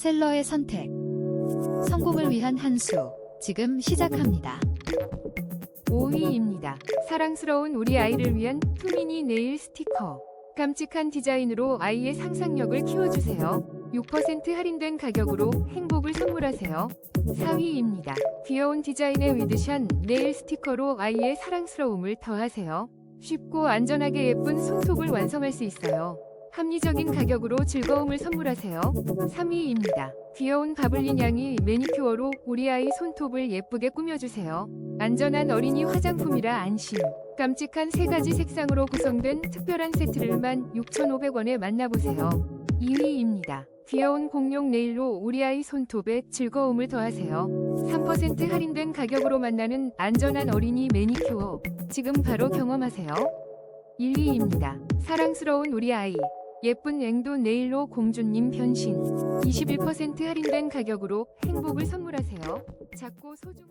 셀러의 선택. 성공을 위한 한 수. 지금 시작합니다. 5위입니다. 사랑스러운 우리 아이를 위한 투미니 네일 스티커. 깜찍한 디자인으로 아이의 상상력을 키워주세요. 6% 할인된 가격으로 행복을 선물하세요. 4위입니다. 귀여운 디자인의 위드샷 네일 스티커로 아이의 사랑스러움을 더하세요. 쉽고 안전하게 예쁜 손톱을 완성할 수 있어요. 합리적인 가격으로 즐거움을 선물하세요. 3위입니다. 귀여운 바블린 양이 매니큐어로 우리 아이 손톱을 예쁘게 꾸며주세요. 안전한 어린이 화장품이라 안심. 깜찍한 세 가지 색상으로 구성된 특별한 세트를 16,500원에 만나보세요. 2위입니다. 귀여운 공룡 네일로 우리 아이 손톱에 즐거움을 더하세요. 3% 할인된 가격으로 만나는 안전한 어린이 매니큐어. 지금 바로 경험하세요. 1위입니다. 사랑스러운 우리 아이. 예쁜 앵도 네일로 공주님 변신. 21% 할인된 가격으로 행복을 선물하세요. 작고 소중한